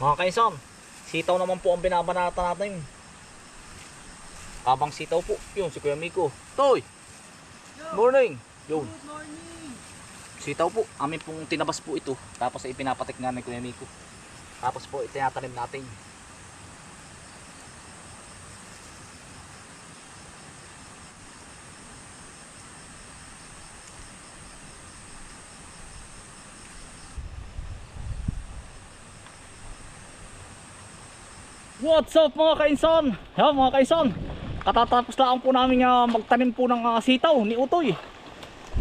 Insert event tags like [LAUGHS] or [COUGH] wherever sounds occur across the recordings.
Mga kaisan, sitaw naman po ang binabanata natin. Kabang sitaw po, yun si Kuya Miko. Toy! Morning! Yun. Good morning! Sitaw po, amin pong tinabas po ito. Tapos ay pinapatik nga ni Kuya Miko. Tapos po itinatanim natin. What's up mga kainsan? Yan mga kainsan. Katatapos lang po namin uh, magtanim po ng ah, sitaw ni Utoy.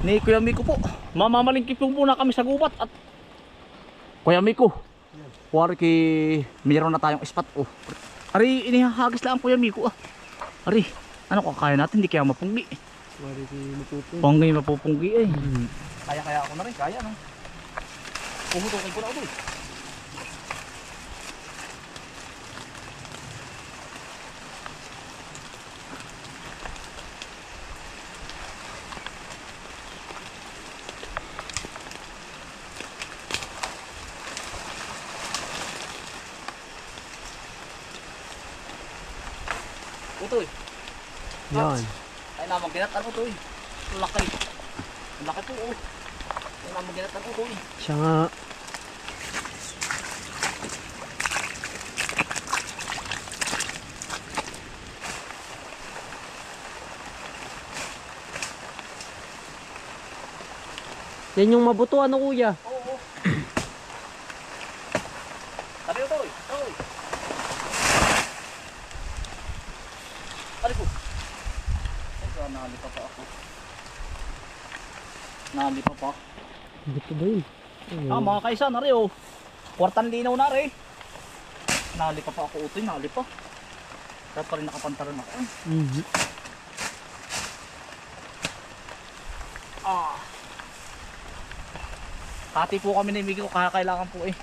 Ni Kuya Miko po. Mamamalingkip po muna kami sa gubat at Kuya Miko. Wari ki mayroon na tayong spot oh. Ari inihahagis lang Kuya Miko ah. Ari, ano kung kaya natin di kaya mapunggi. Wari di mapupong. Pangay mapupunggi eh. Kaya kaya ako na rin, kaya no. Puhutokin ko na Utoy. Utoy. Yan. Ay namang ginatan Utoy. Laki. Laki po oh. Ay namang ginatan Utoy. Siya nga. Yan yung mabuto ano kuya? Oo. oo. [CLEARS THROAT] Sabi Utoy. Utoy. Aliko. Ay, so, nalipa pa ako. Nalipa pa. Buto ba yun? Ah, mga kaisan, nari oh. Kwartan linaw na rin. Nalipa pa ako utoy, nalipa. Kaya pa rin nakapantalan ako. Mhm. Ah. Hati po kami na imigil ko, kaya kailangan po eh.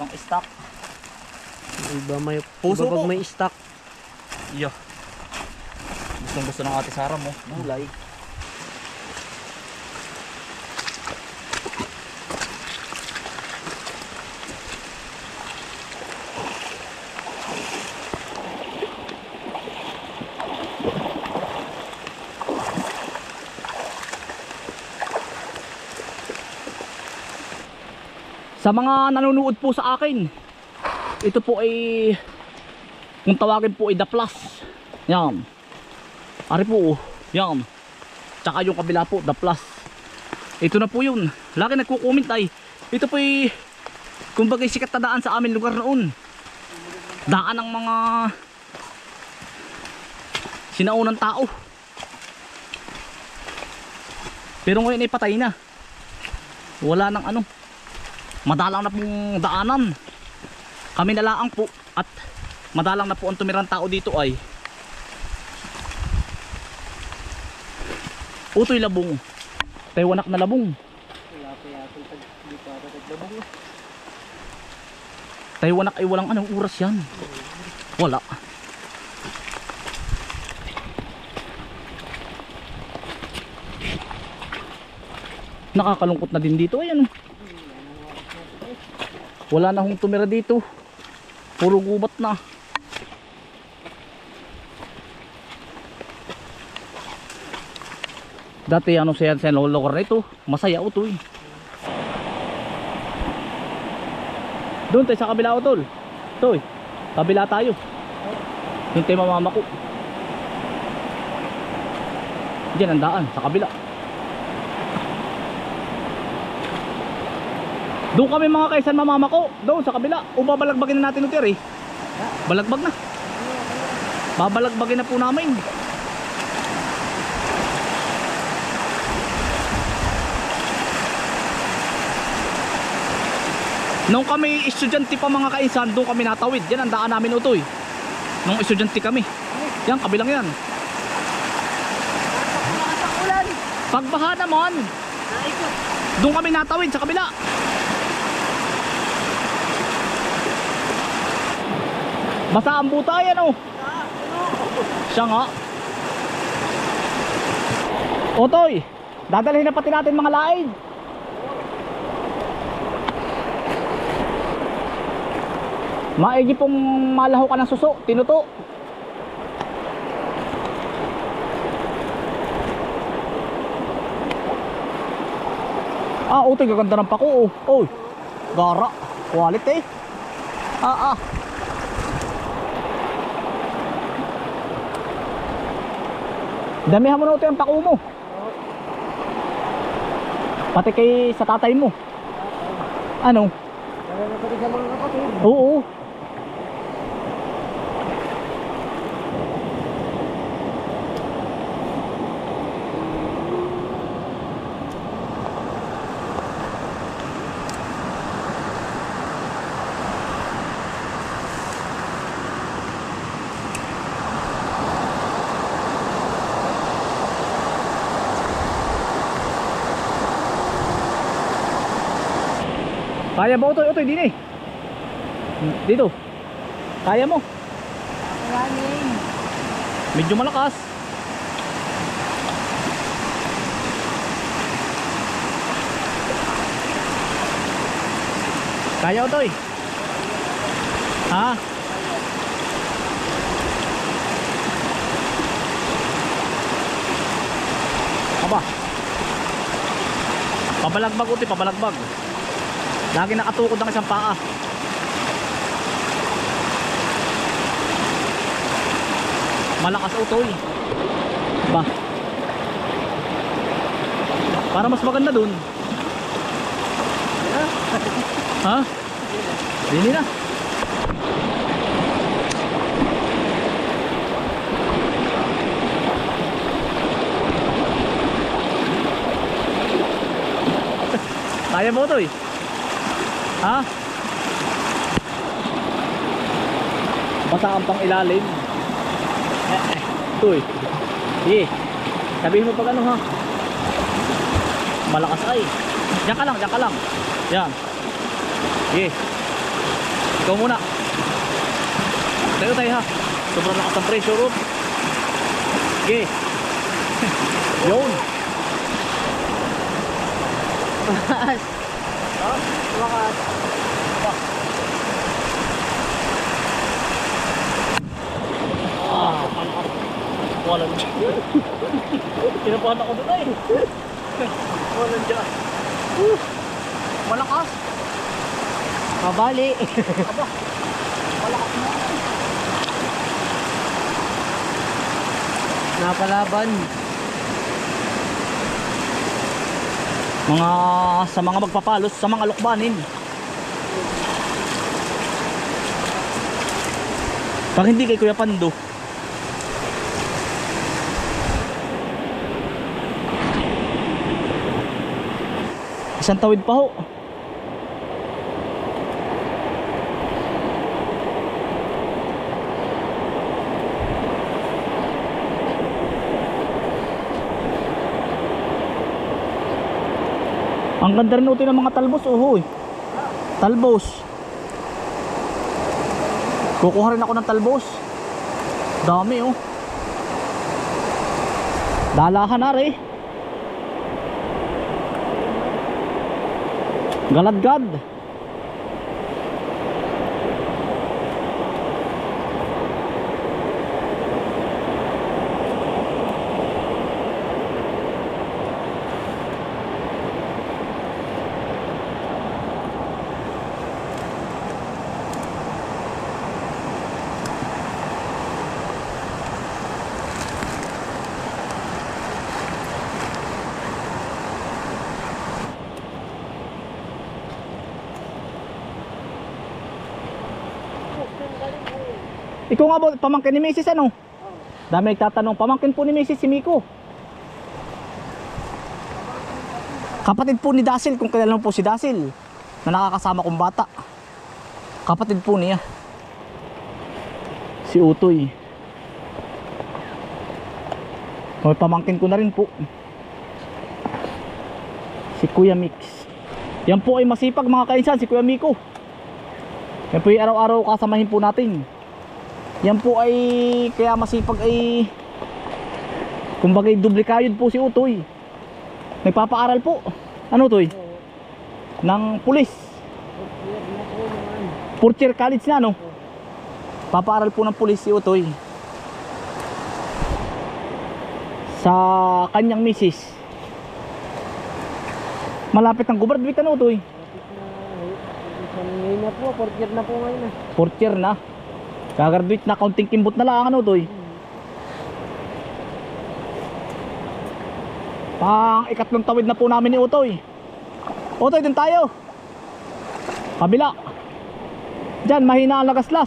Pang stock. Iba may Puso iba po. may stock. Iyo. Gustong gusto ng ate Sara mo. Gulay. Sa mga nanonood po sa akin, ito po ay kung tawagin po ay The Plus. Yan. Ari po, oh. yan. Tsaka yung kabila po, The Plus. Ito na po yun. Lagi nagko-comment ay, ito po ay, kumbaga sikat na daan sa amin lugar noon. Daan ng mga sinaunang tao. Pero ngayon ay patay na. Wala nang ano. Madalang na pong daanan. Kami na lang po at madalang na po ang tumirang tao dito ay Utoy labong. Taywanak na labong. Taywanak ay walang anong oras yan. Wala. Nakakalungkot na din dito. Ayan. Wala na hong tumira dito. Puro gubat na. Dati ano siya sa lugar na ito. Masaya ito eh. Doon tayo sa kabila utol. Toy. Kabila tayo. Hintay mamama ko. Diyan ang daan sa kabila. Doon kami mga kaisan mamama ko. Doon sa kabila. O babalagbagin na natin utir eh. Balagbag na. Babalagbagin na po namin. Nung kami estudyante pa mga kainsan, doon kami natawid. Yan ang daan namin utoy. Nung estudyante kami. Yan, kabilang yan. Pagbaha naman, doon kami natawid sa kabila. Basa ang buta oh. Siya nga. Otoy, dadalhin na pati natin mga laing. Maigi pong malaho ka ng suso, tinuto. Ah, utoy, gaganda ng pako. Oh. Oy, gara. Quality. Ah, ah. Damihan mo na utoy ang pako mo. Pati kay sa tatay mo. Ano? Kapatid. Oo. Kaya ba utoy utoy din eh? Dito. Kaya mo. Running. Medyo malakas. Kaya eh. Ha? Aba. Pabalagbag uti, pabalagbag. Lagi nakatukod ang isang paa. Malakas utoy. Ba. Para mas maganda dun. [LAUGHS] Ha? Dili na. [LAUGHS] Kaya mo to eh. Ha? Basa ang pang ilalim. Eh, eh. Eh. Sige. Sabihin mo pag ano ha. Malakas ay. Diyan ka lang, diyan ka lang. Yan. Sige. Ikaw muna. Tayo tayo ha. Sobrang lakas ang pressure room. Sige. [LAUGHS] Yun. Lakas. Lakas. Ah. Walang dyan. Kinabahan ako doon ay. Walang dyan. Uh, malakas. Kabali. Aba. Malakas na. Napalaban. Mga sa mga magpapalos, sa mga lukbanin. Pag hindi kay Kuya Pando. Isang tawid pa ho. Ang ganda rin ng mga talbos, oh, Talbos. Kukuha rin ako ng talbos. Dami, oh. Dalahan na rin. Galadgad. Ikaw nga ba, pamangkin ni Mrs. ano? Dami nagtatanong, pamangkin po ni Mrs. si Miko. Kapatid po ni Dasil, kung kilala mo po si Dasil, na nakakasama kong bata. Kapatid po niya. Si Utoy. May pamangkin ko na rin po. Si Kuya Mix. Yan po ay masipag mga kainsan, si Kuya Miko. Yan po yung araw-araw kasamahin po natin. Yan po ay kaya masipag ay kumbaga dublikayod po si Utoy. Nagpapaaral po. Ano Utoy? Ng pulis. Na po year college na no? Papaaral po ng pulis si Utoy. Sa kanyang misis. Malapit ang gubardwit ano Utoy? Ngayon na po, fourth year na po ngayon. Fourth year na. Gagraduate na, kaunting kimbot na lang ano Utoy. Pang ikatlong tawid na po namin ni Utoy. Utoy, dun tayo. Kabila. Diyan, mahina ang lagaslas.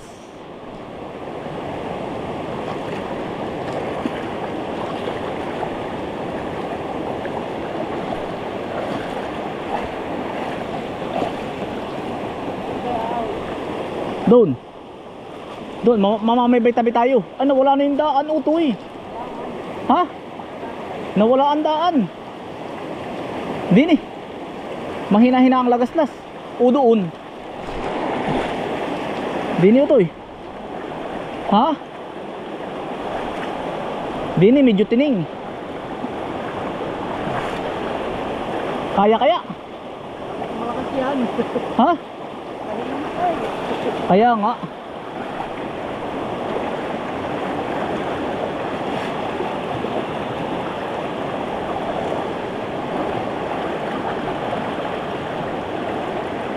Doon. Doon, ma- mamamay tabi tayo. Ano, wala na yung daan, Utoy. Ha? Nawala ang daan. Dini. Mahina-hina ang lagaslas. O doon. Dini ito eh. Ha? Dini medyo tining. Kaya kaya? Malakas yan. Ha? [LAUGHS] Kaya nga.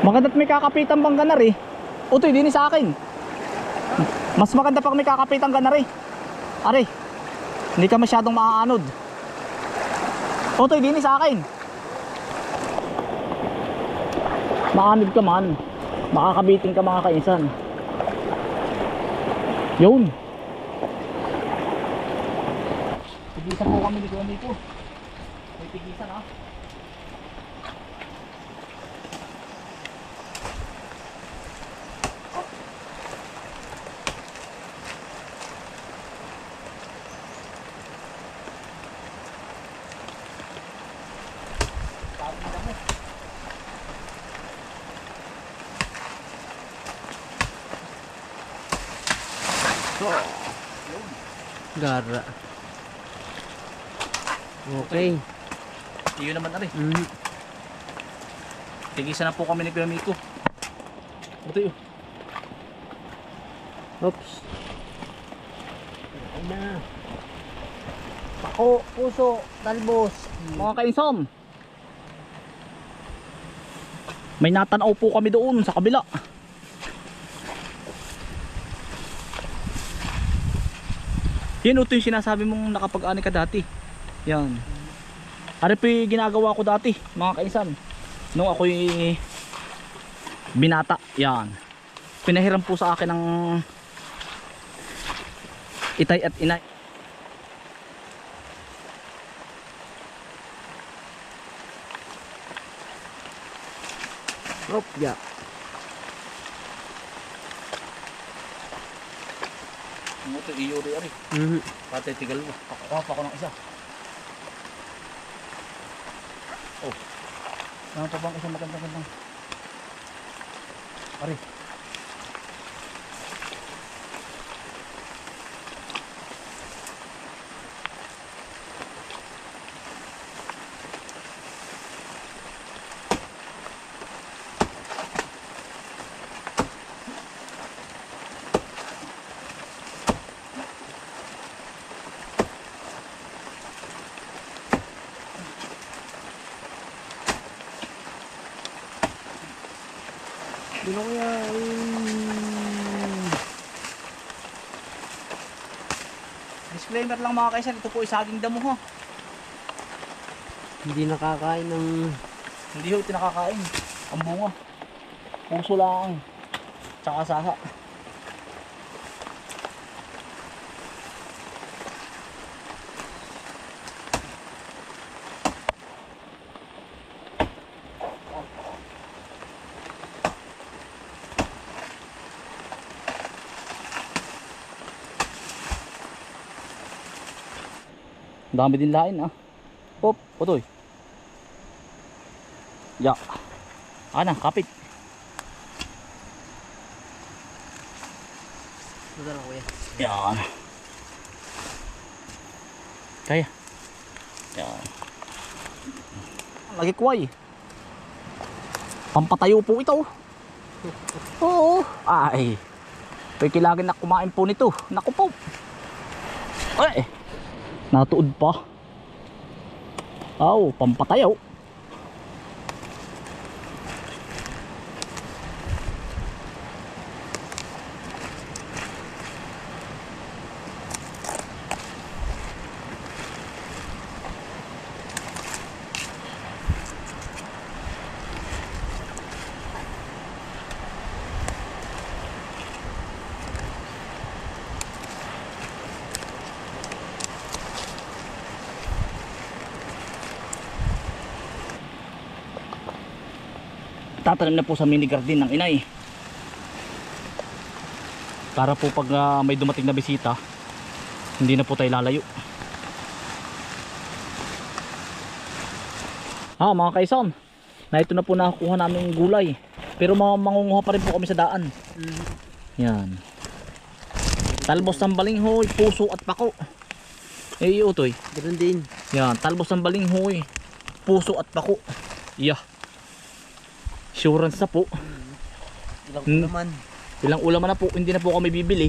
Maganda't may kakapitan bang ganar eh. Utoy, din sa akin. Mas maganda pag may kakapitan ganar eh. Are, hindi ka masyadong maaanod. Utoy, din sa akin. Maanod ka man. Makakabitin ka mga kainsan. Yun. Tigisan po kami ni Miko. May tigisan ha. Gara. Okay. Yun naman ari. Mm. Tigisan na po kami ni Kuya Miko. Ito yun. Oops. Ay na. Pako, puso, talbos. Mga kainsom. May natanaw po kami doon sa kabila. Yan ito yung sinasabi mong nakapag-ani ka dati. Yan. Ano po yung ginagawa ko dati, mga kainsan. Nung ako'y binata. Yan. Pinahiram po sa akin ng itay at inay. Hop, ya. Ito, iyuri ari. Mm. Pati tigal mo. Pakuha pa ako ng isa. Oh. Ano pa bang isang magandang-gandang? Ari. Disclaimer lang mga kaisan, ito po ay saging damo ha. hindi nakakain ng Hindi ho ito nakakain. Ang bunga. Puso lang. Tsaka sasa. Dami din lain ah. Pop, putoy. Ya. Ana, kapit. Madala ko yan. Yan. Kaya. Yan. Lagi kuway. Pampatayo po ito. [LAUGHS] Oo. Ay. Kaya kilagin na kumain po nito. Naku po. Ay! Natuod pa. Aw, pampatayaw. Tatanim na po sa mini garden ng inay. Para po pag ah, may dumating na bisita, hindi na po tayo lalayo. Ah, mga kaisan, na ito na po nakukuha namin gulay. Pero mga mangunguha pa rin po kami sa daan. Yan. Talbos ng balinghoy, puso at pako. Eh, utoy. Ganun din. Yan, talbos ng balinghoy, puso at pako. Yeah. Assurance na po. Ilang Hmm. naman. Ilang ulam na po, hindi na po kami bibili.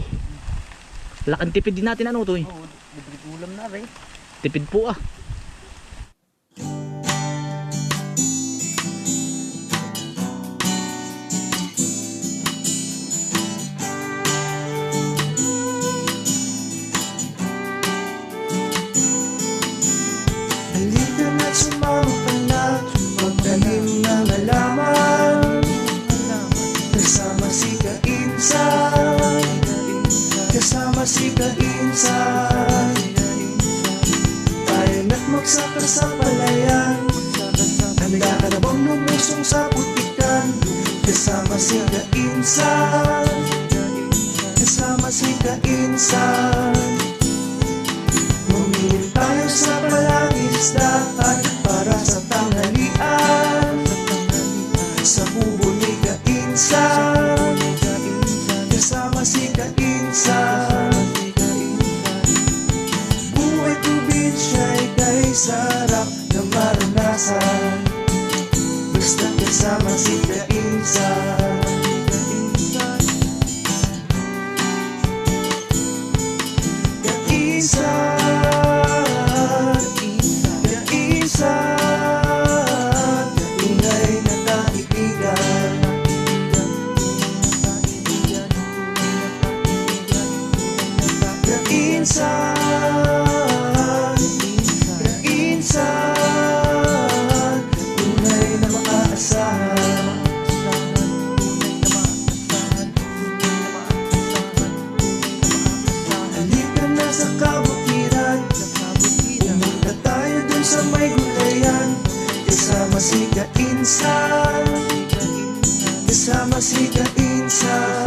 Laking tipid din natin ano to eh. Oo, libre ulam na rin. Tipid po ah. Kainsan Tayo na't magsaka sa palayan. Handa ka na bang lumusong sa putikan Kasama si Kainsan. Kasama si Kainsan. Bumili tayo sa palangisdaan para sa tanghalian. Sa kubo ni Kainsan. Kasama si Kainsan sarap na maranasan. Basta kasama si Kainsan Kasama si Kainsan. Kasama si Kainsan